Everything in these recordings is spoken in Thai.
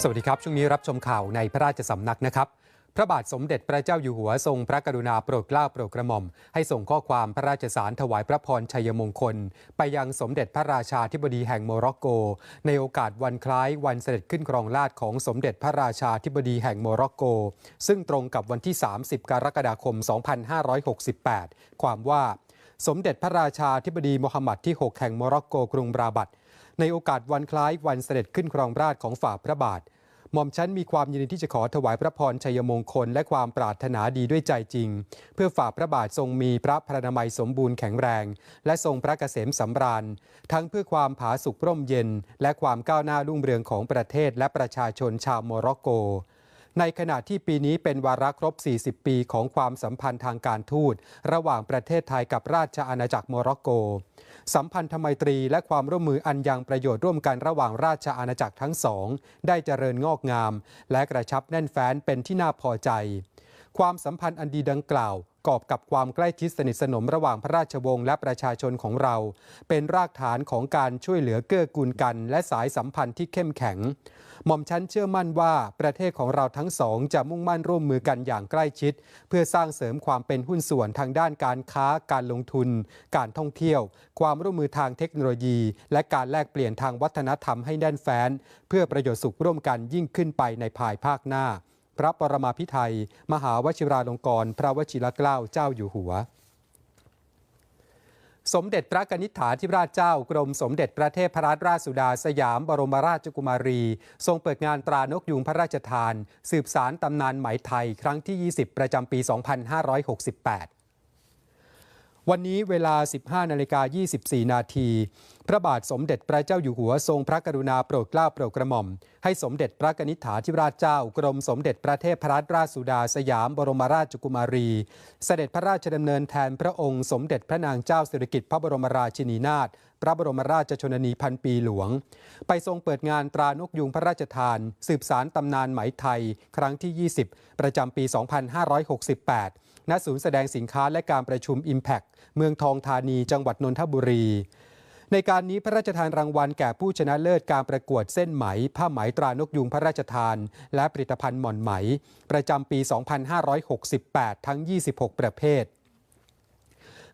สวัสดีครับ ช่วงนี้รับชมข่าวในพระราชสำนักนะครับ พระบาทสมเด็จพระเจ้าอยู่หัวทรงพระกรุณาโปรดเกล้าโปรดกระหม่อม ให้ส่งข้อความพระราชสารถวายพระพรชัยมงคล ไปยังสมเด็จพระราชาธิบดีแห่งโมร็อกโก ในโอกาสวันคล้ายวันเสด็จขึ้นครองราชของสมเด็จพระราชาธิบดีแห่งโมร็อกโก ซึ่งตรงกับวันที่ 30 กรกฎาคม 2568 ความว่าสมเด็จพระราชาธิบดีโมฮัมหมัดที่ 6 แห่งโมร็อกโกกรุงบราบัต ในโอกาสวันคล้ายวันเสด็จขึ้นครองราชของฝ่าพระบาท หม่อมชั้นมีความยินดีที่จะขอถวายพระพรชัยมงคล และความปรารถนาดีด้วยใจจริง เพื่อฝ่าพระบาททรงมีพระพรนามัยสมบูรณ์แข็งแรง และทรงพระเกษมสำราญ ทั้งเพื่อความผาสุกร่มเย็น และความก้าวหน้ารุ่งเรืองของประเทศและประชาชนชาวโมร็อกโก ในขณะที่ปีนี้เป็นวาระครบ 40 ปีของความสัมพันธ์ทางการทูต ระหว่างประเทศไทยกับราชอาณาจักรโมร็อกโก สัมพันธไมตรีและความร่วมมืออันยังประโยชน์ร่วมกันระหว่างราชอาณาจักรทั้งสอง ได้เจริญงอกงาม และกระชับแน่นแฟ้นเป็นที่น่าพอใจ ความสัมพันธ์อันดีดังกล่าว กอบกับความใกล้ชิดสนิทสนมระหว่างพระราชวงศ์และประชาชนของเรา เป็นรากฐานของการช่วยเหลือเกื้อกูลกัน และสายสัมพันธ์ที่เข้มแข็ง หม่อมชั้นเชื่อมั่นว่าประเทศของเราทั้งสองจะมุ่งมั่นร่วมมือกันอย่างใกล้ชิด เพื่อสร้างเสริมความเป็นหุ้นส่วนทางด้านการค้า การลงทุน การท่องเที่ยว ความร่วมมือทางเทคโนโลยี และการแลกเปลี่ยนทางวัฒนธรรมให้แน่นแฟ้น เพื่อประโยชน์สุขร่วมกันยิ่งขึ้นไปในภายภาคหน้า พระปรมาภิไธยมหาวชิราลงกรณพระวชิรเกล้าเจ้าอยู่หัว สมเด็จพระกนิษฐาธิราชเจ้ากรมสมเด็จพระเทพรัตนราชสุดาสยามบรมราชกุมารี ทรงเปิดงานตรานกยูงพระราชทาน สืบสารตำนานไหมไทย ครั้งที่ 20 ประจำปี 2568 วันนี้เวลา 15 นาฬิกา 24 นาที พระบาทสมเด็จพระเจ้าอยู่หัวทรงพระกรุณาโปรดเกล้าโปรดกระหม่อม ให้สมเด็จพระกนิษฐาธิราชเจ้า กรมสมเด็จพระเทพรัตนราชสุดาสยามบรมราชกุมารี เสด็จพระราชดำเนินแทนพระองค์สมเด็จพระนางเจ้าสิริกิติ์พระบรมราชินีนาถพระบรมราชชนนีพันปีหลวง ไปทรงเปิดงานตรานกยุงพระราชทาน สืบสารตำนานไหมไทย ครั้งที่ 20 ประจำปี 2568 ณศูนย์แสดงสินค้าและการประชุม Impact เมืองทองธานี จังหวัดนนทบุรี ในการนี้พระราชทานรางวัลแก่ผู้ชนะเลิศการประกวดเส้นไหม ผ้าไหมตรานกยุงพระราชทาน และผลิตภัณฑ์หม่อนไหม ประจำปี 2568 ทั้ง 26 ประเภท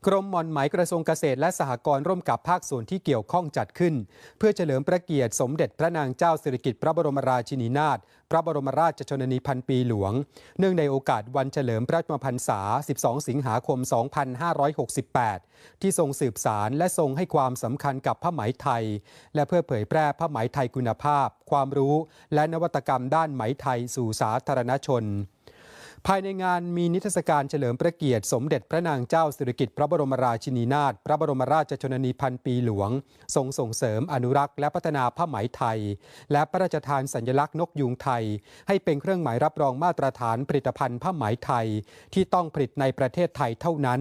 กรมหม่อนไหมกระทรวงเกษตรและสหกรณ์ร่วมกับภาคส่วนที่เกี่ยวข้องจัดขึ้น เพื่อเฉลิมพระเกียรติสมเด็จพระนางเจ้าสิริกิติ์พระบรมราชินีนาถพระบรมราชชนนีพันปีหลวง เนื่องในโอกาสวันเฉลิมพระชนมพรรษา 12 สิงหาคม 2568 ที่ทรงสืบสารและทรงให้ความสำคัญกับผ้าไหมไทย และเพื่อเผยแพร่ผ้าไหมไทยคุณภาพ ความรู้ และนวัตกรรมด้านไหมไทยสู่สาธารณชน ภายในงานมีนิทรรศการเฉลิมพระเกียรติ สมเด็จพระนางเจ้าสิริกิติ์พระบรมราชินีนาถพระบรมราชชนนีพันปีหลวง ทรงส่งเสริมอนุรักษ์และพัฒนาผ้าไหมไทย และพระราชทานสัญลักษณ์นกยูงไทย ให้เป็นเครื่องหมายรับรองมาตรฐานผลิตภัณฑ์ผ้าไหมไทย ที่ต้องผลิตในประเทศไทยเท่านั้น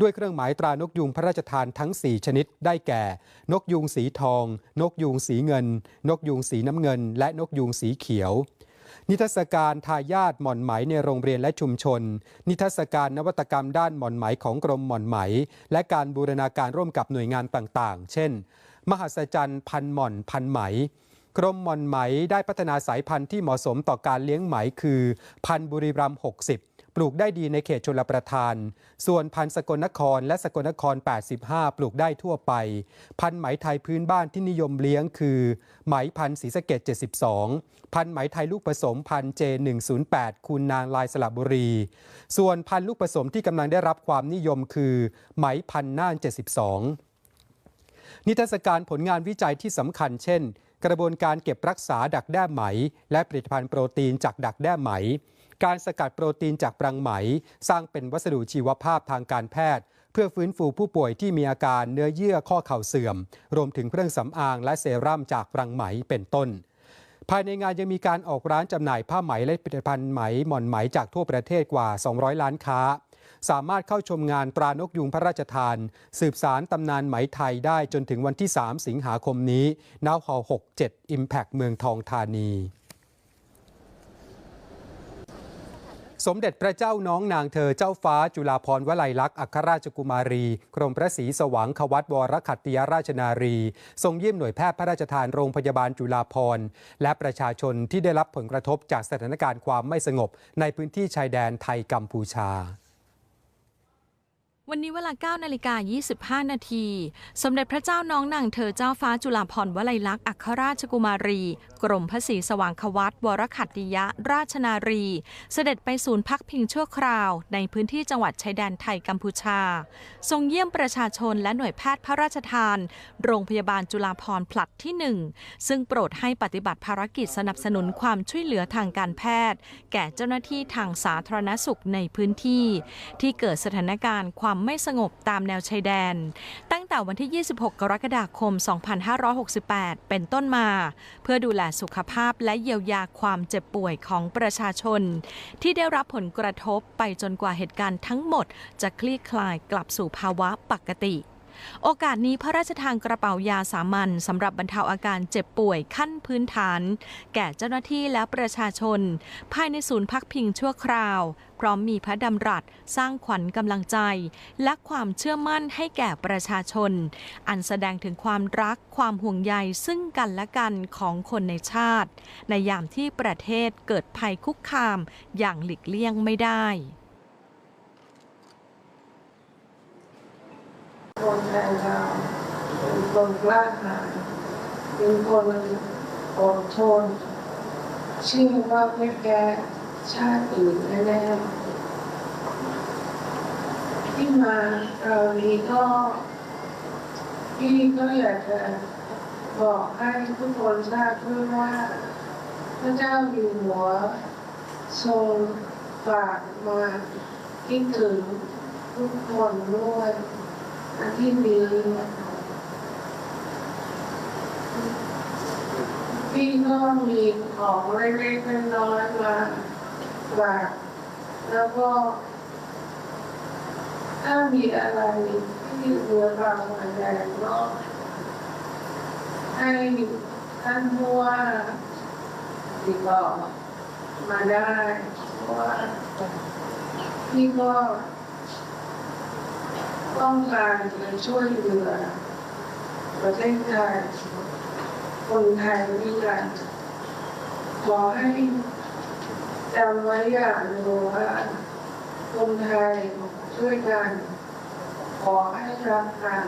ด้วยเครื่องหมายตรานกยูงพระราชทานทั้ง 4 ชนิดได้แก่ นกยูงสีทอง นกยูงสีเงิน นกยูงสีน้ำเงิน และนกยูงสีเขียว นิทรรศการทายาทหม่อนไหมในโรงเรียนและชุมชน นิทรรศการนวัตกรรมด้านหม่อนไหมของกรมหม่อนไหม และการบูรณาการร่วมกับหน่วยงานต่างๆ เช่น มหัศจรรย์พันหม่อนพันไหมกรมหม่อนไหมได้พัฒนาสายพันธุ์ที่เหมาะสมต่อการเลี้ยงไหมคือ พันธุ์บุรีรัมย์60 ลูกได้ดีในเขตชลประทาน ส่วนพันธุ์สกลนครและสกลนคร 85 ปลูกได้ทั่วไป พันธุ์ไหมไทยพื้นบ้านที่นิยมเลี้ยงคือ ไหมพันธุ์ศรีสะเกด72 พันธุ์ไหมไทยลูกผสมพันธุ์ J108 คูณนางลายสระบุรี ส่วนพันธุ์ลูกผสมที่กำลังได้รับความนิยมคือ ไหมพันธุ์น่าน 72นิทรรศการผลงานวิจัยที่สำคัญเช่น กระบวนการเก็บรักษาดักแด้ไหม และผลิตภัณฑ์โปรตีนจากดักแด้ไหม การสกัดโปรตีนจากปรังไหม สร้างเป็นวัสดุชีวภาพทางการแพทย์ เพื่อฟื้นฟูผู้ป่วยที่มีอาการเนื้อเยื่อข้อเข่าเสื่อม รวมถึงเครื่องสำอางและเซรั่มจากปรังไหมเป็นต้น ภายในงานยังมีการออกร้านจำหน่ายผ้าไหมและผลิตภัณฑ์ไหมหม่อนไหมจากทั่วประเทศกว่า 200 ล้านค้า สามารถเข้าชมงานตรานกยุงพระราชทาน สืบสารตำนานไหมไทยได้จนถึงวันที่ 3 สิงหาคมนี้ณฮอ67 Impact เมืองทองธานี สมเด็จพระเจ้าน้องนางเธอเจ้าฟ้าจุฬาภรณ์วลัยลักษณ์อัครราชกุมารี กรมพระศรีสว่างควัตวรขัตติยราชนารี ทรงเยี่ยมหน่วยแพทย์พระราชทานโรงพยาบาลจุฬาภรณ์และประชาชนที่ได้รับผลกระทบจากสถานการณ์ความไม่สงบในพื้นที่ชายแดนไทยกัมพูชา วันนี้เวลา 9 นาฬิกา 25 นาที สมเด็จพระเจ้าน้องนางเธอเจ้าฟ้าจุฬาภรณ์วลัยลักษณ์อัครราชกุมารี กรมพระศรีสว่างควัตวรขัตติยราชนารี เสด็จไปศูนย์พักพิงชั่วคราว ในพื้นที่จังหวัดชายแดนไทยกัมพูชา ทรงเยี่ยมประชาชนและหน่วยแพทย์พระราชทาน โรงพยาบาลจุฬาภรณ์ผลัดที่ 1 ซึ่งโปรดให้ปฏิบัติภารกิจสนับสนุนความช่วยเหลือทางการแพทย์ แก่เจ้าหน้าที่ทางสาธารณสุขในพื้นที่ ที่เกิดสถานการณ์ความไม่สงบตามแนวชายแดน ตั้งแต่วันที่ 26 กรกฎาคม 2568 เป็นต้นมา เพื่อดูแลสุขภาพและเยียวยาความเจ็บป่วยของประชาชน ที่ได้รับผลกระทบไปจนกว่าเหตุการณ์ทั้งหมด จะคลี่คลายกลับสู่ภาวะปกติ โอกาสนี้พระราชทานกระเป๋ายาสามัญสำหรับบรรเทาอาการเจ็บป่วยขั้นพื้นฐาน แก่เจ้าหน้าที่และประชาชน ภายในศูนย์พักพิงชั่วคราว พร้อมมีพระดำรัสสร้างขวัญกำลังใจ และความเชื่อมั่นให้แก่ประชาชน อันแสดงถึงความรักความห่วงใยซึ่งกันและกันของคนในชาติ ในยามที่ประเทศเกิดภัยคุกคามอย่างหลีกเลี่ยงไม่ได้ คนไทยเราเป็น คนกล้าหาญเป็นคนอดทนเชื่อว่าไม่แพ้ชาติอื่นแน่ๆที่มาเรานี้ก็พี่ก็อยากจะบอกให้ทุกคนทราบด้วยว่าพระเจ้าอยู่หัวทรงฝากมาคิดถึงทุกคนด้วยทิตย์นี้ พี่ก็มีของเล็กๆน้อยๆมาฝากแล้วก็ถ้ามีอะไรที่เหลือเรามาแดงก็ให้ท่านผู้ว่าติดต่อมาได้เพราะว่าพี่ก็ต้องการจะช่วยเหลือประเทศไทย คนไทยด้วยกัน ขอให้จำไว้อย่างหนึ่งว่าคนไทยช่วยกัน ขอให้รักกัน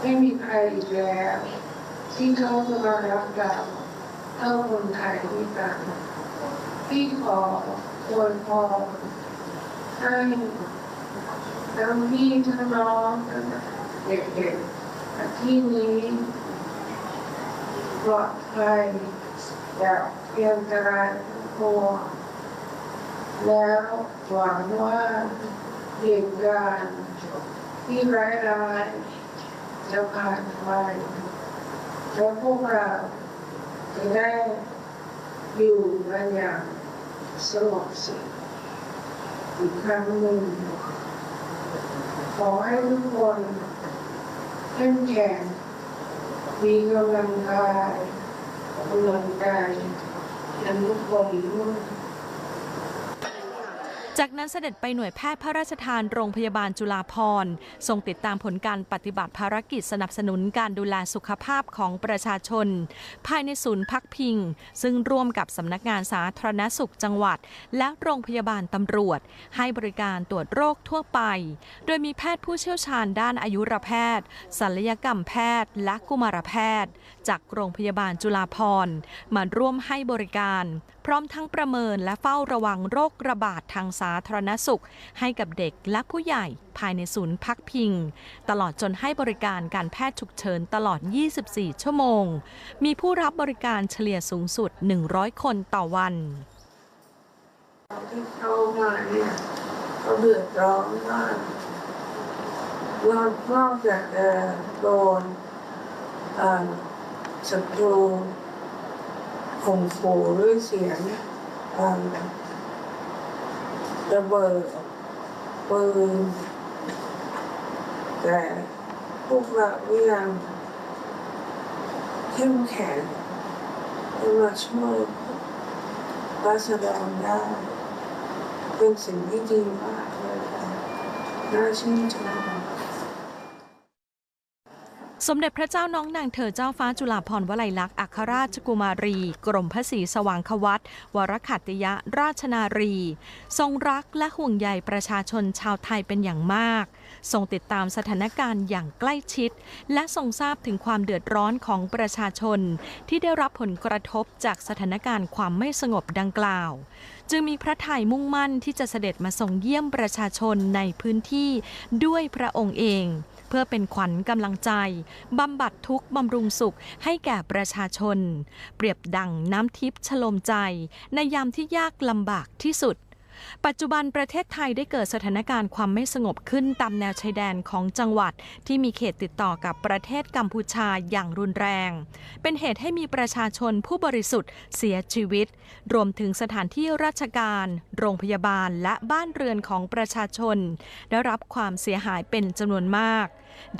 ไม่มีใครอีกแล้วที่เขาจะมารักเราเท่าคนไทยด้วยกันพี่ขออวยพรให้ทั้งพี่ทั้งน้องทั้งเด็กๆที่นี้ ปลอดภัยจากเพียงตรายทั้งปวแล้วหวังว่าเหตุการณ์ที่ร้ายๆจะผ่านไปและพวกเราจะได้อยู่กันอย่างสงบสุขอีกครั้งหนึ่งขอให้ทุกคนเข้มแข็ง มีกำลังกายกำลังกายยันลุกบอลด้วย จากนั้นเสด็จไปหน่วยแพทย์พระราชทานโรงพยาบาลจุฬาภรณ์ทรงติดตามผลการปฏิบัติภารกิจสนับสนุนการดูแลสุขภาพของประชาชน ภายในศูนย์พักพิง ซึ่งร่วมกับสำนักงานสาธารณสุขจังหวัด และโรงพยาบาลตำรวจ ให้บริการตรวจโรคทั่วไป โดยมีแพทย์ผู้เชี่ยวชาญด้านอายุรแพทย์ศัลยกรรมแพทย์ และกุมารแพทย์ จากโรงพยาบาลจุฬาภรณ์มาร่วมให้บริการ พร้อมทั้งประเมินและเฝ้าระวังโรคระบาดทางสาธารณสุข ให้กับเด็กและผู้ใหญ่ภายในศูนย์พักพิง ตลอดจนให้บริการการแพทย์ฉุกเฉินตลอด 24 ชั่วโมง มีผู้รับบริการเฉลี่ยสูงสุด 100 คนต่อวันที่เข้ามาเนี่ยเขาเดือดร้อนมากเรานอกจากโดนศัตรู ข่มขู่ด้วยเสียงระเบิดปืนแต่พวกเราก็ยังเข้มแข็งที่มาช่วยรัศดรได้เป็นสิ่งที่ดีมากเลยค่ะน่าชื่นชม สมเด็จพระเจ้าน้องนางเธอเจ้าฟ้าจุฬาภรณ์วลัยลักษณ์อัครราชกุมารี กรมพระศรีสว่างควัตวรขัติยราชนารี ทรงรักและห่วงใยประชาชนชาวไทยเป็นอย่างมาก ทรงติดตามสถานการณ์อย่างใกล้ชิด และทรงทราบถึงความเดือดร้อนของประชาชน ที่ได้รับผลกระทบจากสถานการณ์ความไม่สงบดังกล่าว จึงมีพระทัยมุ่งมั่นที่จะเสด็จมาทรงเยี่ยมประชาชนในพื้นที่ด้วยพระองค์เอง พื่อเป็นขวัญกำลังใจบำบัดทุกข์บำรุงสุขให้แก่ประชาชน เปรียบดังน้ำทิพย์ชโลมใจ ในยามที่ยากลำบากที่สุดปัจจุบันประเทศไทยได้เกิดสถานการณ์ความไม่สงบขึ้นตามแนวชายแดนของจังหวัด ที่มีเขตติดต่อกับประเทศกัมพูชาอย่างรุนแรง เป็นเหตุให้มีประชาชนผู้บริสุทธิ์เสียชีวิต รวมถึงสถานที่ราชการ โรงพยาบาลและบ้านเรือนของประชาชน ได้รับความเสียหายเป็นจำนวนมาก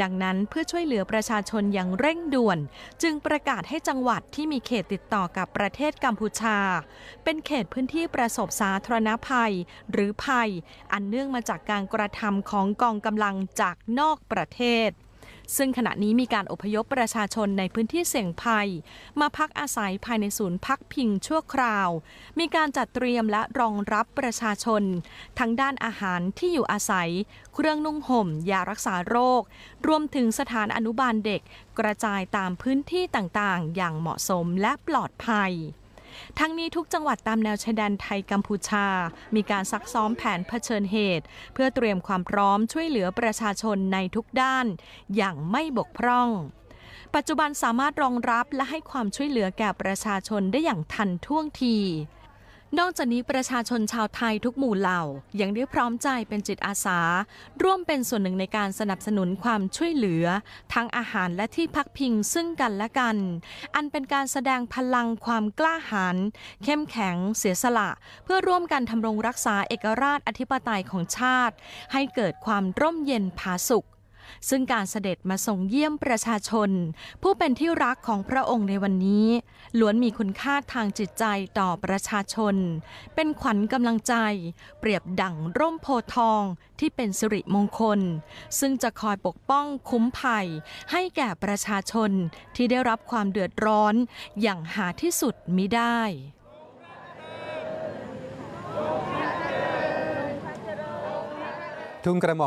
ดังนั้นเพื่อช่วยเหลือประชาชนอย่างเร่งด่วน จึงประกาศให้จังหวัดที่มีเขตติดต่อกับประเทศกัมพูชา เป็นเขตพื้นที่ประสบสาธารณภัย หรือภัย อันเนื่องมาจากการกระทำของกองกำลังจากนอกประเทศ ซึ่งขณะนี้มีการอพยพประชาชนในพื้นที่เสี่ยงภัย มาพักอาศัยภายในศูนย์พักพิงชั่วคราว มีการจัดเตรียมและรองรับประชาชน ทั้งด้านอาหารที่อยู่อาศัย เครื่องนุ่งห่มยารักษาโรค รวมถึงสถานอนุบาลเด็ก กระจายตามพื้นที่ต่างๆ อย่างเหมาะสมและปลอดภัย ทั้งนี้ทุกจังหวัดตามแนวชายแดนไทยกัมพูชา มีการซักซ้อมแผนเผชิญเหตุ เพื่อเตรียมความพร้อมช่วยเหลือประชาชนในทุกด้าน อย่างไม่บกพร่องปัจจุบันสามารถรองรับและให้ความช่วยเหลือแก่ประชาชนได้อย่างทันท่วงที นอกจากนี้ประชาชนชาวไทยทุกหมู่เหล่า ยังได้พร้อมใจเป็นจิตอาสา ร่วมเป็นส่วนหนึ่งในการสนับสนุนความช่วยเหลือ ทั้งอาหารและที่พักพิงซึ่งกันและกัน อันเป็นการแสดงพลังความกล้าหาญเข้มแข็งเสียสละ เพื่อร่วมกันทำรงรักษาเอกราชอธิปไตยของชาติ ให้เกิดความร่มเย็นผาสุข ซึ่งการเสด็จมาทรงเยี่ยมประชาชน ผู้เป็นที่รักของพระองค์ในวันนี้ ล้วนมีคุณค่าทางจิตใจต่อประชาชน เป็นขวัญกำลังใจ เปรียบดั่งร่มโพทองที่เป็นสิริมงคล ซึ่งจะคอยปกป้องคุ้มภัย ให้แก่ประชาชนที่ได้รับความเดือดร้อน อย่างหาที่สุดมิได้ทุนกระหม่อม